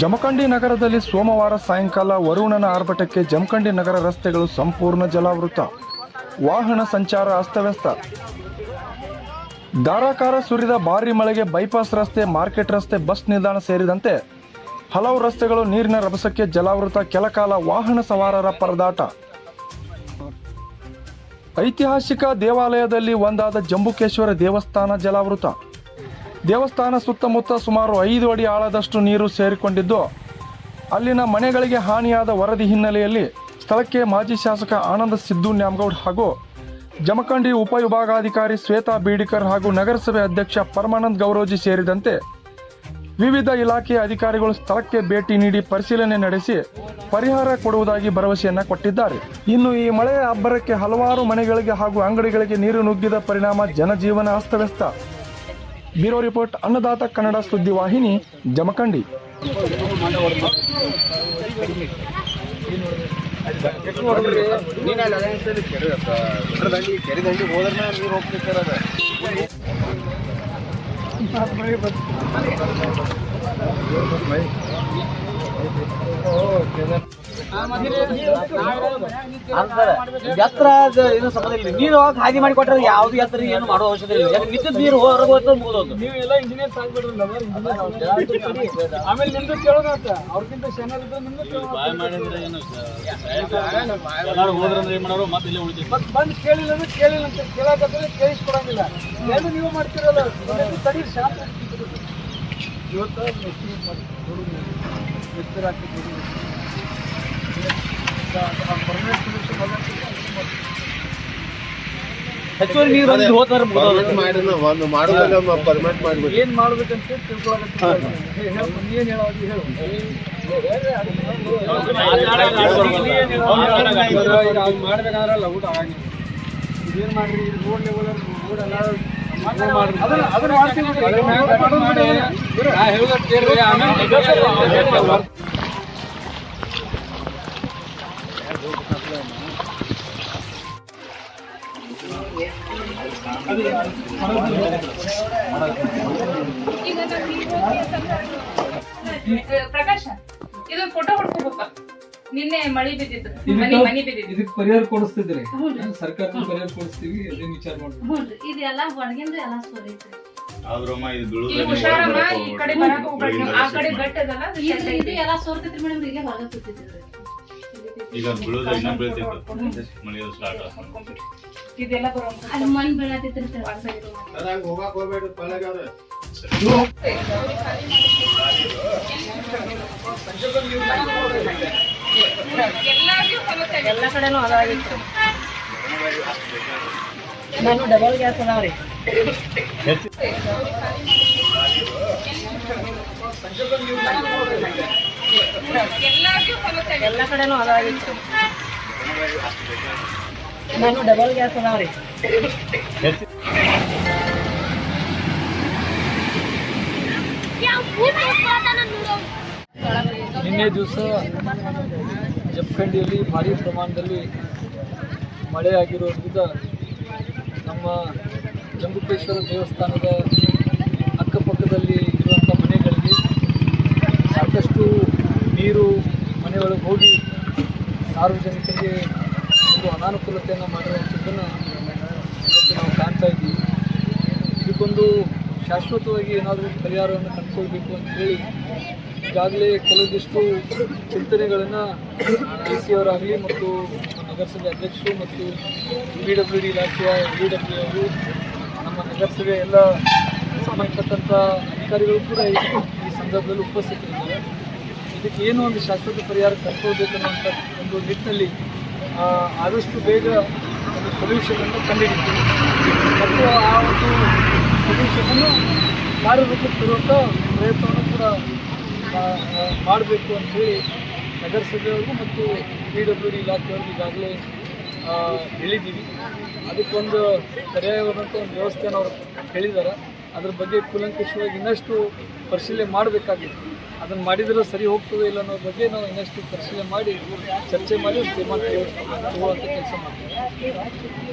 ಜಮಖಂಡಿ ನಗರದಲ್ಲಿ ಸೋಮವಾರ ಸಾಯಂಕಾಲ ವರುಣನ ಆರ್ಭಟಕ್ಕೆ ಜಮಖಂಡಿ ನಗರ ರಸ್ತೆಗಳು ಸಂಪೂರ್ಣ ಜಲಾವೃತ. ವಾಹನ ಸಂಚಾರ ಅಸ್ತವ್ಯಸ್ತ. ಧಾರಾಕಾರ ಸುರಿದ ಭಾರೀ ಮಳೆಗೆ ಬೈಪಾಸ್ ರಸ್ತೆ, ಮಾರ್ಕೆಟ್ ರಸ್ತೆ, ಬಸ್ ನಿಲ್ದಾಣ ಸೇರಿದಂತೆ ಹಲವು ರಸ್ತೆಗಳು ನೀರಿನ ರಭಸಕ್ಕೆ ಜಲಾವೃತ. ಕೆಲಕಾಲ ವಾಹನ ಸವಾರರ ಪರದಾಟ. ಐತಿಹಾಸಿಕ ದೇವಾಲಯದಲ್ಲಿ ಒಂದಾದ ಜಂಬುಕೇಶ್ವರ ದೇವಸ್ಥಾನ ಜಲಾವೃತ. ದೇವಸ್ಥಾನ ಸುತ್ತಮುತ್ತ ಸುಮಾರು ಐದು ಅಡಿ ಆಳದಷ್ಟು ನೀರು ಸೇರಿಕೊಂಡಿದ್ದು, ಅಲ್ಲಿನ ಮನೆಗಳಿಗೆ ಹಾನಿಯಾದ ವರದಿ ಹಿನ್ನೆಲೆಯಲ್ಲಿ ಸ್ಥಳಕ್ಕೆ ಮಾಜಿ ಶಾಸಕ ಆನಂದ ಸಿದ್ದು ನ್ಯಾಮಗೌಡ್ ಹಾಗೂ ಜಮಖಂಡಿ ಉಪವಿಭಾಗಾಧಿಕಾರಿ ಶ್ವೇತಾ ಬೀಡಿಕರ್ ಹಾಗೂ ನಗರಸಭೆ ಅಧ್ಯಕ್ಷ ಪರಮಾನಂದ್ ಗೌರೋಜಿ ಸೇರಿದಂತೆ ವಿವಿಧ ಇಲಾಖೆಯ ಅಧಿಕಾರಿಗಳು ಸ್ಥಳಕ್ಕೆ ಭೇಟಿ ನೀಡಿ ಪರಿಶೀಲನೆ ನಡೆಸಿ ಪರಿಹಾರ ಕೊಡುವುದಾಗಿ ಭರವಸೆಯನ್ನ ಕೊಟ್ಟಿದ್ದಾರೆ. ಇನ್ನು ಈ ಮಳೆಯ ಅಬ್ಬರಕ್ಕೆ ಹಲವಾರು ಮನೆಗಳಿಗೆ ಹಾಗೂ ಅಂಗಡಿಗಳಿಗೆ ನೀರು ನುಗ್ಗಿದ ಪರಿಣಾಮ ಜನಜೀವನ ಅಸ್ತವ್ಯಸ್ತ. ಬ್ಯೂರೋ ರಿಪೋರ್ಟ್ ಅನ್ನದಾತ ಕನ್ನಡ ಸುದ್ದಿವಾಹಿನಿ ಜಮಖಂಡಿ ಕೆರೆ ದಂಡಿ ಹೋದ್ರೆ ಎತ್ತರ ಅದು ಏನು ಸಂಬಂಧ ಇಲ್ಲ. ನೀರು ಹಾದಿ ಮಾಡಿ ಕೊಟ್ಟರೆ ಯಾವ್ದು ಎತ್ತರ ಏನು ಮಾಡೋ ಅವಶ್ಯಕತೆ ಇಲ್ಲ. ಯಾಕಂದ್ರೆ ವಿದ್ಯುತ್ ನೀರು ಹೊರಗೆ ಹೋಗ್ತದೆ ಮುಗಿದೋದು ನೀವೆಲ್ಲ ಇಂಜಿನಿಯರ್ಸ್ ಆಗ್ಬಿಡ್ರಲ್ಲ ಆಮೇಲೆ ನಿಮ್ದು ಕೇಳೋದಾತ ಅವ್ರಕ್ಕಿಂತ ಚೆನ್ನಾಗಿ ಇದ್ರೆ ನಿಮ್ದು ಹೋದ್ರಂದ್ರೆ ಏನ್ ಮಾಡೋರು ಮತ್ತೆ ಇಲ್ಲೇ ಉಳಿತೀವಿ. ಮತ್ತೆ ಬಂದು ಕೇಳಿಲ್ಲ ಅಂದ್ರೆ ಕೇಳಿಲ್ಲ ಅಂತ ಕೇಳಾಕಂದ್ರೆ ಕೇಳಿಸ್ಕೊಡಂಗಿಲ್ಲ. ಏನು ನೀವು ಮಾಡ್ತಿರಲ್ಲ ಒಂದೊಂದು ತಡಿ ಶಾಂತ ಇವತ್ತು ಮೆಸ್ಸಿ ಮಾಡಿ ಎತ್ತರ ಹಾಕಿ ಪರ್ಮನೆಂಟ್ ಹೆಚ್ಚುವರಿ ನೀರು ಬಂದು ಹೋದ್ರೆ ಮುಗಿದೋದು ಮಾಡಿ ಒಂದು ಮಾಡೋದ್ರಲ್ಲಿ ಒಂದು ಪರ್ಮನೆಂಟ್ ಮಾಡಿಬಿಟ್ಟು. ಏನ್ ಮಾಡ್ಬೇಕಂತ ತಿಳ್ಕೊಳಕತ್ತೀನಿ ನೀನ್ ಹೇಳೋದು ಹೇಳು ಮಾಡ್ಬೇಕಾದ್ರಲ್ಲ ಊಟ ಆಗಿ ಇದೇನ್ ಮಾಡ್ರಿ ರೋಡ್ ಲೆವೆಲ್ ರೋಡ್ ಎಲ್ಲ ಅದನ್ನ ಅದನ್ನ ಮಾಡ್ತೀವಿ ನಾ ಹೇಳೋದ್ ಕೇಳ್ರಿ. ಆಮೇಲೆ ಪ್ರಕಾಶ ಇದು ಫೋಟೋ ಹೊಡ್ಕೋಬೇಕ ನಿನ್ನೆ ಮಳಿ ಬಿದ್ದಿತ್ತು. ಮನಿ ಮನಿ ಬಿದ್ದಿದ್ದು. ಇದಕ್ಕೆ ಪರಿಹಾರ ಕೊಡಿಸ್ತಿದ್ರಿ ಹ್ಞೂನ್ರಿ. ಸರ್ಕಾರ ಪರಿಹಾರ ಕೊಡಿಸ್ತೀವಿ? ಅದೇನ್ ವಿಚಾರ ಮಾಡ್ಬೇಕು ಹ್ಞೂನ್ರಿ ಇದೆಲ್ಲ ಒಣಗಿಂದ ಎಲ್ಲ ಸೋರೈತ್ರಿ ಆದ್ರಮ್ಮ ಇದು ಹುಷಾರಮ್ಮ ಈ ಕಡೆ ಬರಾಕ ಆ ಕಡೆ ಗಟ್ಟದಲ್ಲ ಇದು. ಎಲ್ಲ ಸೋರ್ತೈತ್ರಿ ಮೇಡಮ್ ಇಲ್ಲೇ ಹೊರಗೆ ಕೂತಿದ್ದೀವಿ. ಈಗ ಬೀಳುದ ಇನ್ನ ಬೀಳ್ತೈತೆ ಮಳೆ ಸ್ಟಾರ್ಟ್ ಆಗ್ತದೆ ಇದೆಲ್ಲ ಮಣ್ಣು ಬೀಳತೈತ್ರಿ ಸರ್ ಅದಂಗ ಹೋಗಕ್ ಹೋಗ್ಬೇಡ್ರಿ ಪಳಗಾರ ಎಲ್ಲ ಕಡೆನೂ ಅದಾಗಿತ್ತು ನಾನು ಡಬಲ್ ಗ್ಯಾಸ್ ಅದಾವ್ರಿ ಎಲ್ಲ ಕಡೆನೂ ಅದಾಗಿತ್ತು ನಾನು ಡಬಲ್ ಗ್ಯಾಸ್ ಅದಾವ್ರಿ ನಿನ್ನೆ ದಿವಸ ಜಪ್ಖಂಡಿಯಲ್ಲಿ ಭಾರಿ ಪ್ರಮಾಣದಲ್ಲಿ ಮಳೆ ಆಗಿರೋದ್ರಿಂದ ನಮ್ಮ ಜಂಬುಕೇಶ್ವರ ದೇವಸ್ಥಾನದ ಅಕ್ಕಪಕ್ಕದಲ್ಲಿ ನೀರು ಮನೆಯೊಳಗೆ ಹೋಗಿ ಸಾರ್ವಜನಿಕರಿಗೆ ಒಂದು ಅನಾನುಕೂಲತೆಯನ್ನು ಮಾಡಿರುವಂಥದ್ದನ್ನು ಇವತ್ತು ನಾವು ಕಾಣ್ತಾ ಇದ್ದೀವಿ. ಇದಕ್ಕೊಂದು ಶಾಶ್ವತವಾಗಿ ಏನಾದರೂ ಪರಿಹಾರವನ್ನು ಕಂಡುಕೊಳ್ಬೇಕು ಅಂತೇಳಿ ಈಗಾಗಲೇ ಕೆಲವೊಂದಿಷ್ಟು ಚಿಂತನೆಗಳನ್ನು ಡಿ ಸಿ ಅವರಾಗಲಿ ಮತ್ತು ನಗರಸಭೆ ಅಧ್ಯಕ್ಷರು ಮತ್ತು ಬಿ ಡಬ್ಲ್ಯೂ ಡಿ ಇಲಾಖೆಯ ಬಿ ಡಬ್ಲ್ಯೂ ಅವರು ನಮ್ಮ ನಗರಸಭೆ ಎಲ್ಲ ಸಂಬಂಧಪಟ್ಟಂಥ ಅಧಿಕಾರಿಗಳು ಕೂಡ ಈ ಈ ಸಂದರ್ಭದಲ್ಲಿ ಉಪಸ್ಥಿತರಿದ್ದಾರೆ. ಇದಕ್ಕೆ ಏನು ಒಂದು ಶಾಶ್ವತ ಪರಿಹಾರ ಕಟ್ಕೋಬೇಕನ್ನುವಂಥ ಒಂದು ನಿಟ್ಟಿನಲ್ಲಿ ಆದಷ್ಟು ಬೇಗ ಒಂದು ಸೊಲ್ಯೂಷನನ್ನು ಕಂಡುಹಿಡಿತೀವಿ. ಮತ್ತು ಆ ಒಂದು ಸೊಲ್ಯೂಷನನ್ನು ಕಾರ್ಯರೂಪಕ್ಕೆ ತರುವಂಥ ಪ್ರಯತ್ನವನ್ನು ಕೂಡ ಮಾಡಬೇಕು ಅಂಥೇಳಿ ನಗರಸಭೆಯವರು ಮತ್ತು ಪಿ ಡಬ್ಲ್ಯೂ ಡಿ ಇಲಾಖೆಯವ್ರಿಗೆ ಈಗಾಗಲೇ ಹೇಳಿದ್ದೀವಿ. ಅದಕ್ಕೊಂದು ಪರ್ಯಾಯವಾದಂಥ ಒಂದು ವ್ಯವಸ್ಥೆಯನ್ನು ಅವರು ಹೇಳಿದ್ದಾರೆ. ಅದ್ರ ಬಗ್ಗೆ ಕೂಲಂಕುಷವಾಗಿ ಇನ್ನಷ್ಟು ಪರಿಶೀಲನೆ ಮಾಡಬೇಕಾಗಿತ್ತು ಅದನ್ನು ಮಾಡಿದರೆ ಸರಿ ಹೋಗ್ತದೆ ಇಲ್ಲ ಅನ್ನೋ ಬಗ್ಗೆ ನಾವು ಇನ್ನಷ್ಟು ಪರಿಶೀಲನೆ ಮಾಡಿ, ಚರ್ಚೆ ಮಾಡಿ ತೀರ್ಮಾನ ತಗೊಳ್ಳುವಂಥ ಕೆಲಸ ಮಾಡ್ತೀವಿ.